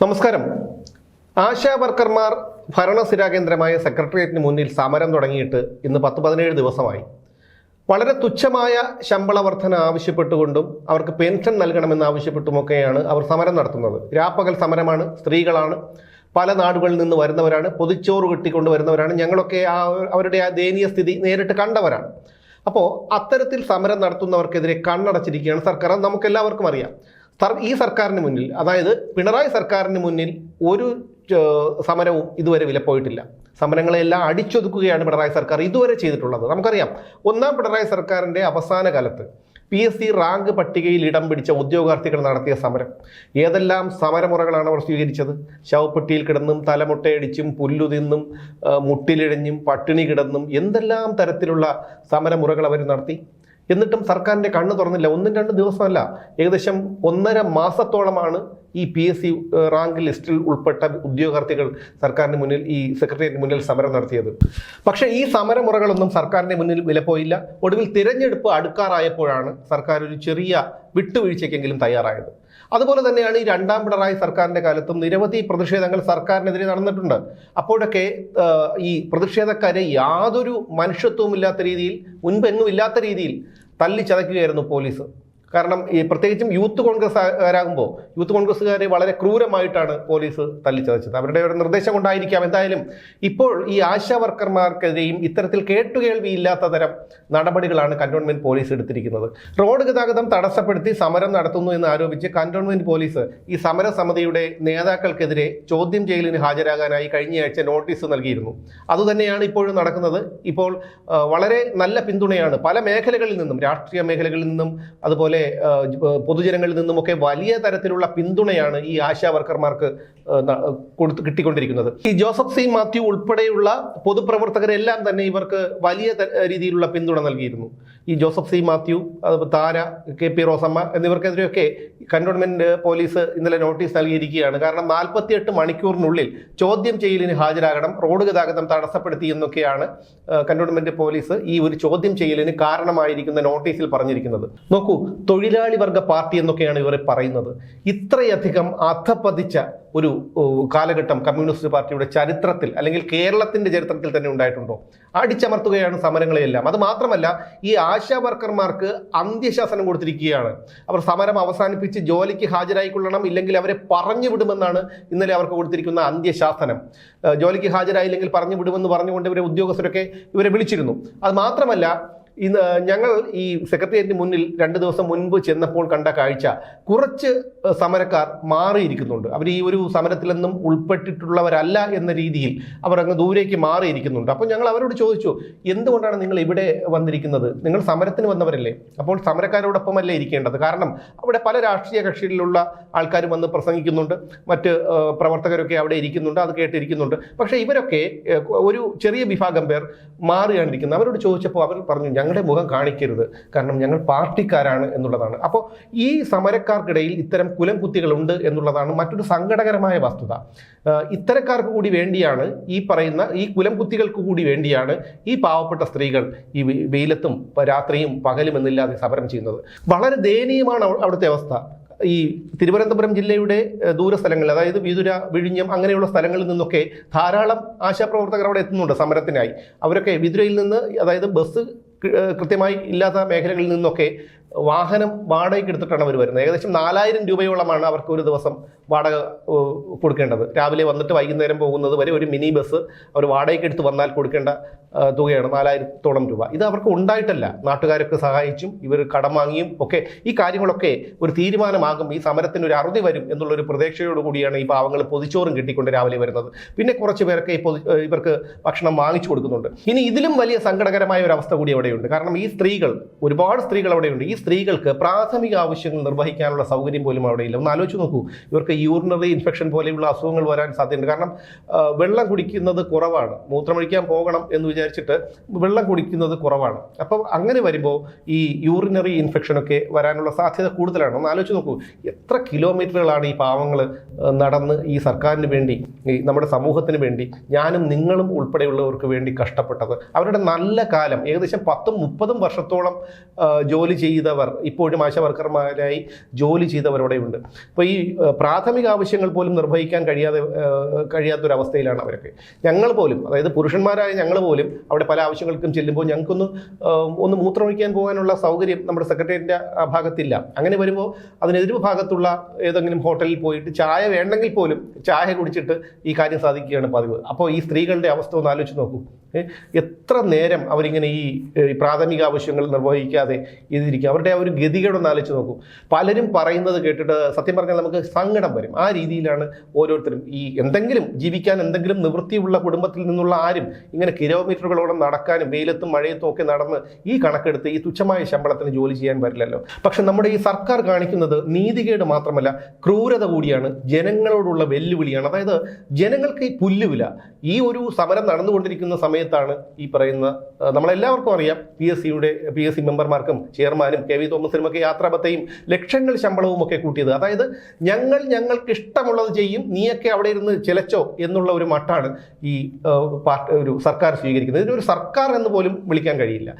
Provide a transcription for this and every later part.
നമസ്കാരം. ആശാ വർക്കർമാർ ഭരണ കേന്ദ്രമായ സെക്രട്ടേറിയറ്റിന് മുന്നിൽ സമരം തുടങ്ങിയിട്ട് ഇന്ന് പത്ത് പതിനേഴ് ദിവസമായി. വളരെ തുച്ഛമായ ശമ്പള വർധന ആവശ്യപ്പെട്ടുകൊണ്ടും അവർക്ക് പെൻഷൻ നൽകണമെന്ന് ആവശ്യപ്പെട്ടുമൊക്കെയാണ് അവർ സമരം നടത്തുന്നത്. രാപ്പകൽ സമരമാണ് സ്ത്രീകളാണ് പല നാടുകളിൽ നിന്ന് വരുന്നവരാണ് പൊതിച്ചോറ് കിട്ടിക്കൊണ്ട് വരുന്നവരാണ് ഞങ്ങളൊക്കെ ആ അവരുടെ ആ ദയനീയ സ്ഥിതി നേരിട്ട് കണ്ടവരാണ്. അപ്പോൾ അത്തരത്തിൽ സമരം നടത്തുന്നവർക്കെതിരെ കണ്ണടച്ചിരിക്കുകയാണ് സർക്കാർ. നമുക്കെല്ലാവർക്കും അറിയാം. ഈ സർക്കാരിന് മുന്നിൽ അതായത് പിണറായി സർക്കാരിന് മുന്നിൽ ഒരു സമരവും ഇതുവരെ വിലപ്പോയിട്ടില്ല. സമരങ്ങളെല്ലാം അടിച്ചൊതുക്കുകയാണ് പിണറായി സർക്കാർ ഇതുവരെ ചെയ്തിട്ടുള്ളത്. നമുക്കറിയാം ഒന്നാം പിണറായി സർക്കാരിന്റെ അവസാന കാലത്ത് പി എസ് സി റാങ്ക് പട്ടികയിൽ ഇടം പിടിച്ച ഉദ്യോഗാർത്ഥികൾ നടത്തിയ സമരം. ഏതെല്ലാം സമരമുറകളാണ് അവർ സ്വീകരിച്ചത്? ശവപ്പെട്ടിയിൽ കിടന്നും തലമുട്ടയടിച്ചും പുല്ലു തിന്നും മുട്ടിലിഴഞ്ഞും പട്ടിണി കിടന്നും എന്തെല്ലാം തരത്തിലുള്ള സമരമുറകൾ അവർ നടത്തി? എന്നിട്ടും സർക്കാരിന്റെ കണ്ണ് തുറന്നില്ല. ഒന്നും രണ്ട് ദിവസമല്ല. ഏകദേശം ഒന്നര മാസത്തോളമാണ് ഈ പി എസ് സി റാങ്ക് ലിസ്റ്റിൽ ഉൾപ്പെട്ട ഉദ്യോഗാർത്ഥികൾ സർക്കാരിന് മുന്നിൽ ഈ സെക്രട്ടേറിയറ്റിന് മുന്നിൽ സമരം നടത്തിയത്. പക്ഷേ ഈ സമരമുറകളൊന്നും സർക്കാരിന്റെ മുന്നിൽ വിലപ്പോയില്ല ഒടുവിൽ തിരഞ്ഞെടുപ്പ് അടുക്കാറായപ്പോഴാണ് സർക്കാർ ഒരു ചെറിയ വിട്ടുവീഴ്ചയ്ക്കെങ്കിലും തയ്യാറായത്. അതുപോലെ തന്നെയാണ് ഈ രണ്ടാം പിണറായി സർക്കാരിന്റെ കാലത്തും നിരവധി പ്രതിഷേധങ്ങൾ സർക്കാരിനെതിരെ നടന്നിട്ടുണ്ട്. അപ്പോഴൊക്കെ ഈ പ്രതിഷേധക്കാരെ യാതൊരു മനുഷ്യത്വവും ഇല്ലാത്ത രീതിയിൽ മുൻപെങ്ങും ഇല്ലാത്ത രീതിയിൽ തല്ലിച്ചതയ്ക്കുകയായിരുന്നു പോലീസ്. കാരണം ഈ പ്രത്യേകിച്ചും യൂത്ത് കോൺഗ്രസ്സുകാരാകുമ്പോൾ യൂത്ത് കോൺഗ്രസ്സുകാരെ വളരെ ക്രൂരമായിട്ടാണ് പോലീസ് തല്ലിച്ചതച്ചത്. അവരുടെ ഒരു നിർദ്ദേശം കൊണ്ടായിരിക്കാം എന്തായാലും ഇപ്പോൾ ഈ ആശാ വർക്കർമാർക്കെതിരെയും ഇത്തരത്തിൽ കേട്ടുകേൾവിയില്ലാത്ത തരം നടപടികളാണ് കന്റോൺമെന്റ് പോലീസ് എടുത്തിരിക്കുന്നത്. റോഡ് ഗതാഗതം തടസ്സപ്പെടുത്തി സമരം നടത്തുന്നു എന്ന് ആരോപിച്ച് കന്റോൺമെന്റ് പോലീസ് ഈ സമരസമിതിയുടെ നേതാക്കൾക്കെതിരെ ചോദ്യം ചെയ്യലിന് ഹാജരാകാനായി കഴിഞ്ഞയാഴ്ച നോട്ടീസ് നൽകിയിരുന്നു. അതുതന്നെയാണ് ഇപ്പോഴും നടക്കുന്നത്. ഇപ്പോൾ വളരെ നല്ല പിന്തുണയാണ് പല മേഖലകളിൽ നിന്നും രാഷ്ട്രീയ മേഖലകളിൽ നിന്നും അതുപോലെ പൊതുജനങ്ങളിൽ നിന്നുമൊക്കെ വലിയ തരത്തിലുള്ള പിന്തുണയാണ് ഈ ആശാ വർക്കർമാർക്ക് കൊടുത്ത് കിട്ടിക്കൊണ്ടിരിക്കുന്നത്. ഈ ജോസഫ് സി മാത്യു ഉൾപ്പെടെയുള്ള പൊതുപ്രവർത്തകരെല്ലാം തന്നെ ഇവർക്ക് വലിയ രീതിയിലുള്ള പിന്തുണ നൽകിയിരുന്നു. ഈ Joseph C Mathew Thara K P Rosamma എന്നിവർക്കെതിരെയൊക്കെ cantonment police ഇന്നലെ നോട്ടീസ് നൽകിയിരിക്കുകയാണ്. കാരണം നാൽപ്പത്തിയെട്ട് മണിക്കൂറിനുള്ളിൽ ചോദ്യം ചെയ്യലിന് ഹാജരാകണം റോഡ് ഗതാഗതം തടസ്സപ്പെടുത്തി എന്നൊക്കെയാണ് കണ്ടോൺമെന്റ് പോലീസ് ഈ ഒരു ചോദ്യം ചെയ്യലിന് കാരണമായിരിക്കുന്ന നോട്ടീസിൽ പറഞ്ഞിരിക്കുന്നത്. നോക്കൂ തൊഴിലാളി വർഗ പാർട്ടി എന്നൊക്കെയാണ് ഇവർ പറയുന്നത്. ഇത്രയധികം അധപ്പതിച്ച ഒരു കാലഘട്ടം കമ്മ്യൂണിസ്റ്റ് പാർട്ടിയുടെ ചരിത്രത്തിൽ അല്ലെങ്കിൽ കേരളത്തിന്റെ ചരിത്രത്തിൽ തന്നെ ഉണ്ടായിട്ടുണ്ടോ? അടിച്ചമർത്തുകയാണ് സമരങ്ങളെയെല്ലാം. അത് മാത്രമല്ല ഈ ആശാ വർക്കർമാർക്ക് അന്ത്യശാസനം കൊടുത്തിരിക്കുകയാണ്. അവർ സമരം അവസാനിപ്പിച്ച് ജോലിക്ക് ഹാജരായിക്കൊള്ളണം ഇല്ലെങ്കിൽ അവരെ പറഞ്ഞു വിടുമെന്നാണ് ഇന്നലെ അവർക്ക് കൊടുത്തിരിക്കുന്ന അന്ത്യശാസനം. ജോലിക്ക് ഹാജരായില്ലെങ്കിൽ പറഞ്ഞു വിടുമെന്ന് പറഞ്ഞുകൊണ്ട് ഇവരെ ഉദ്യോഗസ്ഥരൊക്കെ ഇവരെ വിളിച്ചിരുന്നു. അത് മാത്രമല്ല ഇന്ന് ഞങ്ങൾ ഈ സെക്രട്ടേറിയറ്റിന് മുന്നിൽ രണ്ട് ദിവസം മുൻപ് ചെന്നപ്പോൾ കണ്ട കാഴ്ച. കുറച്ച് സമരക്കാർ മാറിയിരിക്കുന്നുണ്ട്. അവർ ഈ ഒരു സമരത്തിൽ നിന്നും ഉൾപ്പെട്ടിട്ടുള്ളവരല്ല എന്ന രീതിയിൽ അവർ അങ്ങ് ദൂരേക്ക് മാറിയിരിക്കുന്നുണ്ട്. അപ്പോൾ ഞങ്ങൾ അവരോട് ചോദിച്ചു എന്തുകൊണ്ടാണ് നിങ്ങൾ ഇവിടെ വന്നിരിക്കുന്നത്? നിങ്ങൾ സമരത്തിന് വന്നവരല്ലേ? അപ്പോൾ സമരക്കാരോടൊപ്പമല്ലേ ഇരിക്കേണ്ടത്? കാരണം അവിടെ പല രാഷ്ട്രീയ കക്ഷികളിലുള്ള ആൾക്കാരും വന്ന് പ്രസംഗിക്കുന്നുണ്ട്. മറ്റ് പ്രവർത്തകരൊക്കെ അവിടെ ഇരിക്കുന്നുണ്ട്. അത് കേട്ടിരിക്കുന്നുണ്ട്. പക്ഷേ ഇവരൊക്കെ ഒരു ചെറിയ വിഭാഗം പേർ മാറിയാണ് ഇരിക്കുന്നത് അവരോട് ചോദിച്ചപ്പോൾ അവർ പറഞ്ഞു ഞങ്ങളുടെ മുഖം കാണിക്കരുത്. കാരണം ഞങ്ങൾ പാർട്ടിക്കാരാണ് എന്നുള്ളതാണ്. അപ്പോൾ ഈ സമരക്കാർക്കിടയിൽ ഇത്തരം കുലം കുത്തികളുണ്ട് എന്നുള്ളതാണ് മറ്റൊരു സങ്കടകരമായ വസ്തുത. ഇത്തരക്കാർക്ക് കൂടി വേണ്ടിയാണ് ഈ പറയുന്ന ഈ കുലം കുത്തികൾക്ക് കൂടി വേണ്ടിയാണ് ഈ പാവപ്പെട്ട സ്ത്രീകൾ ഈ വെയിലത്തും രാത്രിയും പകലും എന്നില്ലാതെ സമരം ചെയ്യുന്നത്. വളരെ ദയനീയമാണ് അവ- അവിടുത്തെ അവസ്ഥ. ഈ തിരുവനന്തപുരം ജില്ലയുടെ ദൂരസ്ഥലങ്ങൾ അതായത് വിതുര വിഴിഞ്ഞം അങ്ങനെയുള്ള സ്ഥലങ്ങളിൽ നിന്നൊക്കെ ധാരാളം ആശാപ്രവർത്തകർ അവിടെ എത്തുന്നുണ്ട് സമരത്തിനായി. അവരൊക്കെ വിതുരയിൽ നിന്ന് അതായത് ബസ് കൃത്യമായി ഇല്ലാത്ത മേഖലകളിൽ നിന്നൊക്കെ വാഹനം വാടകയ്ക്ക് എടുത്തിട്ടാണ് അവർ വരുന്നത്. ഏകദേശം നാലായിരം രൂപയോളമാണ് അവർക്ക് ഒരു ദിവസം വാടക കൊടുക്കേണ്ടത്. രാവിലെ വന്നിട്ട് വൈകുന്നേരം പോകുന്നത് വരെ ഒരു മിനി ബസ് അവർ വാടകയ്ക്ക് എടുത്ത് വന്നാൽ കൊടുക്കേണ്ട തുകയാണ് നാലായിരത്തോളം രൂപ. ഇത് അവർക്ക് ഉണ്ടായിട്ടല്ല. നാട്ടുകാരൊക്കെ സഹായിച്ചും ഇവർ കടം വാങ്ങിയും ഒക്കെ ഈ കാര്യങ്ങളൊക്കെ ഒരു തീരുമാനമാകും. ഈ സമരത്തിന് ഒരു അറുതി വരും എന്നുള്ളൊരു പ്രതീക്ഷയോട് കൂടിയാണ് ഈ പാവങ്ങൾ പൊതിച്ചോറും കിട്ടിക്കൊണ്ട് രാവിലെ വരുന്നത്. പിന്നെ കുറച്ച് പേരൊക്കെ ഈ ഇവർക്ക് ഭക്ഷണം വാങ്ങിച്ചു കൊടുക്കുന്നുണ്ട്. ഇനി ഇതിലും വലിയ സങ്കടകരമായ ഒരു അവസ്ഥ കൂടി അവിടെയുണ്ട്. കാരണം ഈ സ്ത്രീകൾ ഒരുപാട് സ്ത്രീകൾ അവിടെയുണ്ട്. ഈ സ്ത്രീകൾക്ക് പ്രാഥമിക ആവശ്യങ്ങൾ നിർവഹിക്കാനുള്ള സൗകര്യം പോലും അവിടെ ഇല്ല. ഒന്ന് ആലോചിച്ച് നോക്കൂ ഇവർക്ക് യൂറിനറി ഇൻഫെക്ഷൻ പോലെയുള്ള അസുഖങ്ങൾ വരാൻ സാധ്യതയുണ്ട്. കാരണം വെള്ളം കുടിക്കുന്നത് കുറവാണ്. മൂത്രമൊഴിക്കാൻ പോകണം എന്ന് വിചാരിച്ച് വിചാരിച്ചിട്ട് വെള്ളം കുടിക്കുന്നത് കുറവാണ്. അപ്പോൾ അങ്ങനെ വരുമ്പോൾ ഈ യൂറിനറി ഇൻഫെക്ഷനൊക്കെ വരാനുള്ള സാധ്യത കൂടുതലാണ്. ഒന്ന് ആലോചിച്ച് നോക്കൂ എത്ര കിലോമീറ്ററുകളാണ് ഈ പാവങ്ങൾ നടന്ന് ഈ സർക്കാരിന് വേണ്ടി ഈ നമ്മുടെ സമൂഹത്തിന് വേണ്ടി ഞാനും നിങ്ങളും ഉൾപ്പെടെയുള്ളവർക്ക് വേണ്ടി കഷ്ടപ്പെട്ടത്. അവരുടെ നല്ല കാലം ഏകദേശം പത്തും മുപ്പതും വർഷത്തോളം ജോലി ജോലി ചെയ്തവർ ഇപ്പോഴും ആശാവർക്കർമാരായി ജോലി ചെയ്തവരോടെ ഉണ്ട് അപ്പോൾ ഈ പ്രാഥമിക ആവശ്യങ്ങൾ പോലും നിർവഹിക്കാൻ കഴിയാതെ കഴിയാത്തൊരവസ്ഥയിലാണ് അവരൊക്കെ. ഞങ്ങൾ പോലും അതായത് പുരുഷന്മാരായ ഞങ്ങൾ പോലും അവിടെ പല ആവശ്യങ്ങൾക്കും ചെല്ലുമ്പോൾ ഞങ്ങൾക്കൊന്ന് ഒന്ന് മൂത്രമൊഴിക്കാൻ പോകാനുള്ള സൗകര്യം നമ്മുടെ സെക്രട്ടേറിയറ്റിന്റെ ഭാഗത്തില്ല. അങ്ങനെ വരുമ്പോൾ അതിനെതിരു ഭാഗത്തുള്ള ഏതെങ്കിലും ഹോട്ടലിൽ പോയിട്ട് ചായ വേണ്ടെങ്കിൽ പോലും ചായ കുടിച്ചിട്ട് ഈ കാര്യം സാധിക്കുകയാണ് പതിവ്. അപ്പോൾ ഈ സ്ത്രീകളുടെ അവസ്ഥ ഒന്ന് ആലോചിച്ച് നോക്കൂ. എത്ര നേരം അവരിങ്ങനെ ഈ പ്രാഥമിക ആവശ്യങ്ങൾ നിർവഹിക്കാതെ ഇതിരിക്കുക അവരുടെ ആ ഒരു ഗതികേടൊന്ന് ആലോചിച്ച് നോക്കും. പലരും പറയുന്നത് കേട്ടിട്ട് സത്യം പറഞ്ഞാൽ നമുക്ക് സങ്കടം വരും. ആ രീതിയിലാണ് ഓരോരുത്തരും ഈ എന്തെങ്കിലും ജീവിക്കാൻ എന്തെങ്കിലും നിവൃത്തിയുള്ള കുടുംബത്തിൽ നിന്നുള്ള ആരും ഇങ്ങനെ കിലോമീറ്ററുകളോളം നടക്കാനും വെയിലത്തും മഴയത്തും ഒക്കെ നടന്ന് ഈ കണക്കെടുത്ത് ഈ തുച്ഛമായ ശമ്പളത്തിന് ജോലി ചെയ്യാൻ പറ്റില്ലല്ലോ പക്ഷെ നമ്മുടെ ഈ സർക്കാർ കാണിക്കുന്നത് നീതികേട് മാത്രമല്ല ക്രൂരത കൂടിയാണ് ജനങ്ങളോടുള്ള വെല്ലുവിളിയാണ്. അതായത് ജനങ്ങൾക്ക് ഈ പുല്ലുവില ഈ ഒരു സമരം നടന്നുകൊണ്ടിരിക്കുന്ന സമയത്താണ് ഈ പറയുന്ന നമ്മളെല്ലാവർക്കും അറിയാം പി എസ് സിയുടെ പി എസ് സി മെമ്പർമാർക്കും ചെയർമാനും കെ വി തോമസിനും ഒക്കെ യാത്രാപത്തയും ലക്ഷങ്ങൾ ശമ്പളവും ഒക്കെ കൂട്ടിയത്. അതായത് ഞങ്ങൾ ഞങ്ങൾക്ക് ഇഷ്ടമുള്ളത് ചെയ്യും നീയൊക്കെ അവിടെ ഇരുന്ന് ചിലച്ചോ എന്നുള്ള ഒരു മട്ടാണ് ഈ പാർട്ടി ഒരു സർക്കാർ സ്വീകരിക്കുന്നത്. ഇതിനൊരു സർക്കാർ എന്ന് പോലും വിളിക്കാൻ കഴിയില്ല.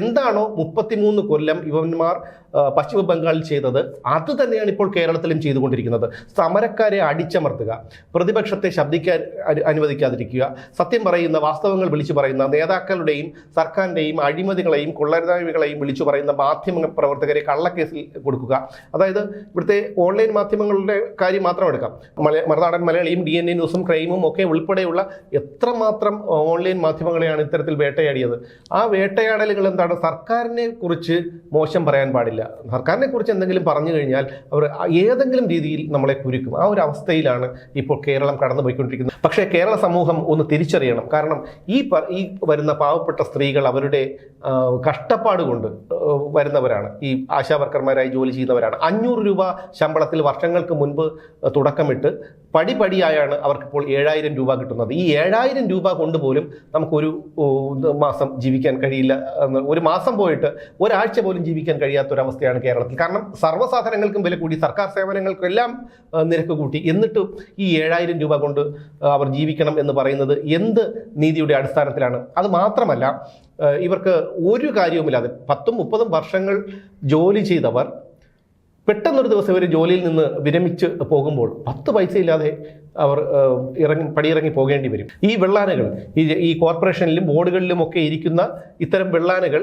എന്താണോ മുപ്പത്തിമൂന്ന് കൊല്ലം ഇവന്മാർ ആ, പശ്ചിമ ബംഗാളിൽ ചെയ്തത്. അത് തന്നെയാണ് ഇപ്പോൾ കേരളത്തിലും ചെയ്തുകൊണ്ടിരിക്കുന്നത്. സമരക്കാരെ അടിച്ചമർത്തുക പ്രതിപക്ഷത്തെ ശബ്ദിക്കാൻ അനു- അനുവദിക്കാതിരിക്കുക സത്യം പറയുന്ന വാസ്തവങ്ങൾ വിളിച്ചു പറയുന്ന നേതാക്കളുടെയും സർക്കാരിന്റെയും അഴിമതികളെയും കൊള്ളരുതായ്മകളെയും വിളിച്ചു പറയുന്ന മാധ്യമ പ്രവർത്തകരെ കള്ളക്കേസിൽ കൊടുക്കുക. അതായത് ഇവിടുത്തെ ഓൺലൈൻ മാധ്യമങ്ങളുടെ കാര്യം മാത്രം എടുക്കാം. മല മറുനാടൻ മലയാളിയും ഡി എൻ എ ന്യൂസും ക്രൈമും ഒക്കെ ഉൾപ്പെടെയുള്ള എത്രമാത്രം ഓൺലൈൻ മാധ്യമങ്ങളെയാണ് ഇത്തരത്തിൽ വേട്ടയാടിയത്. ആ വേട്ടയാടലുകൾ എന്താണ്? സർക്കാരിനെ കുറിച്ച് മോശം പറയാൻ പാടില്ല. സർക്കാരിനെ കുറിച്ച് എന്തെങ്കിലും പറഞ്ഞു കഴിഞ്ഞാൽ അവർ ഏതെങ്കിലും രീതിയിൽ നമ്മളെ കുരുക്കും. ആ ഒരു അവസ്ഥയിലാണ് ഇപ്പോൾ കേരളം കടന്നുപോയിക്കൊണ്ടിരിക്കുന്നത്. പക്ഷേ കേരള സമൂഹം ഒന്ന് തിരിച്ചറിയണം. കാരണം ഈ ഈ വരുന്ന പാവപ്പെട്ട സ്ത്രീകൾ അവരുടെ കഷ്ടപ്പാട് കൊണ്ട് വരുന്നവരാണ്. ഈ ആശാവർക്കർമാരായി ജോലി ചെയ്യുന്നവരാണ്. അഞ്ഞൂറ് രൂപ ശമ്പളത്തിൽ വർഷങ്ങൾക്ക് മുൻപ് തുടക്കമിട്ട് പടിപടിയായാണ് അവർക്കിപ്പോൾ ഏഴായിരം രൂപ കിട്ടുന്നത്. ഈ ഏഴായിരം രൂപ കൊണ്ട് പോലും നമുക്കൊരു മാസം ജീവിക്കാൻ കഴിയില്ല ഒരു മാസം പോയിട്ട് ഒരാഴ്ച പോലും ജീവിക്കാൻ കഴിയാത്തൊരവസ്ഥയാണ് കേരളത്തിൽ. കാരണം സർവസാധനങ്ങൾക്കും വില കൂടി സർക്കാർ സേവനങ്ങൾക്കെല്ലാം നിരക്ക് കൂട്ടി. എന്നിട്ടും ഈ ഏഴായിരം രൂപ കൊണ്ട് അവർ ജീവിക്കണം എന്ന് പറയുന്നത് എന്ത് നീതിയുടെ അടിസ്ഥാനത്തിലാണ്? അത് മാത്രമല്ല ഇവർക്ക് ഒരു കാര്യവുമില്ലാതെ പത്തും മുപ്പതും വർഷങ്ങൾ ജോലി ചെയ്തവർ പെട്ടെന്നൊരു ദിവസം ഇവർ ജോലിയിൽ നിന്ന് വിരമിച്ച് പോകുമ്പോൾ പത്ത് പൈസ ഇല്ലാതെ അവർ ഇറങ്ങി പടിയിറങ്ങി പോകേണ്ടി വരും. ഈ വെള്ളാനകൾ ഈ ഈ കോർപ്പറേഷനിലും ബോർഡുകളിലും ഒക്കെ ഇരിക്കുന്ന ഇത്തരം വെള്ളാനകൾ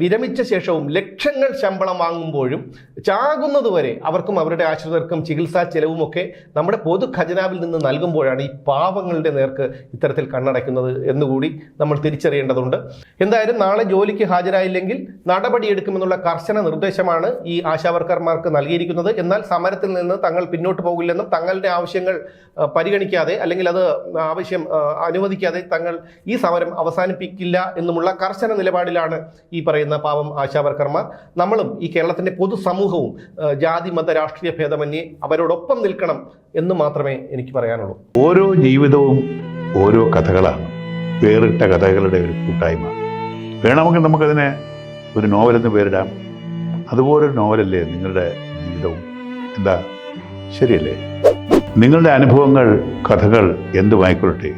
വിരമിച്ച ശേഷവും ലക്ഷങ്ങൾ ശമ്പളം വാങ്ങുമ്പോഴും ചാകുന്നതുവരെ അവർക്കും അവരുടെ ആശ്രിതർക്കും ചികിത്സാ ചെലവുമൊക്കെ നമ്മുടെ പൊതു ഖജനാവിൽ നിന്ന് നൽകുമ്പോഴാണ് ഈ പാവങ്ങളുടെ നേർക്ക് ഇത്തരത്തിൽ കണ്ണടയ്ക്കുന്നത് എന്നുകൂടി നമ്മൾ തിരിച്ചറിയേണ്ടതുണ്ട്. എന്തായാലും നാളെ ജോലിക്ക് ഹാജരായില്ലെങ്കിൽ നടപടിയെടുക്കുമെന്നുള്ള കർശന നിർദ്ദേശമാണ് ഈ ആശാവർക്കർമാർക്ക് നൽകിയിരിക്കുന്നത്. എന്നാൽ സമരത്തിൽ നിന്ന് തങ്ങൾ പിന്നോട്ട് പോകില്ലെന്നും തങ്ങളുടെ ആവശ്യങ്ങൾ പരിഗണിക്കാതെ അല്ലെങ്കിൽ അത് ആവശ്യം അനുവദിക്കാതെ തങ്ങൾ ഈ സമരം അവസാനിപ്പിക്കില്ല എന്നുമുള്ള കർശന നിലപാടിലാണ് ഈ പറയുന്ന പാവം ആശാവർക്കർമാർ നമ്മളും ഈ കേരളത്തിന്റെ പൊതുസമൂഹവും ജാതി മത രാഷ്ട്രീയ ഭേദമന്യേ അവരോടൊപ്പം നിൽക്കണം എന്ന് മാത്രമേ എനിക്ക് പറയാനുള്ളൂ. ഓരോ ജീവിതവും ഓരോ കഥകളാണ്. വേറിട്ട കഥകളുടെ ഒരു കൂട്ടായ്മ. വേണമെങ്കിൽ നമുക്കതിനെ ഒരു നോവലെന്ന് പേരിടാം. അതുപോലൊരു നോവലല്ലേ നിങ്ങളുടെ ജീവിതവും? എന്താ? ശരിയല്ലേ? നിങ്ങളുടെ അനുഭവങ്ങൾ കഥകൾ എന്തുമായിക്കൊള്ളട്ടെ?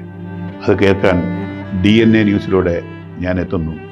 അത് കേൾക്കാൻ ഡി എൻ എ ന്യൂസിലൂടെ ഞാൻ എത്തുന്നു.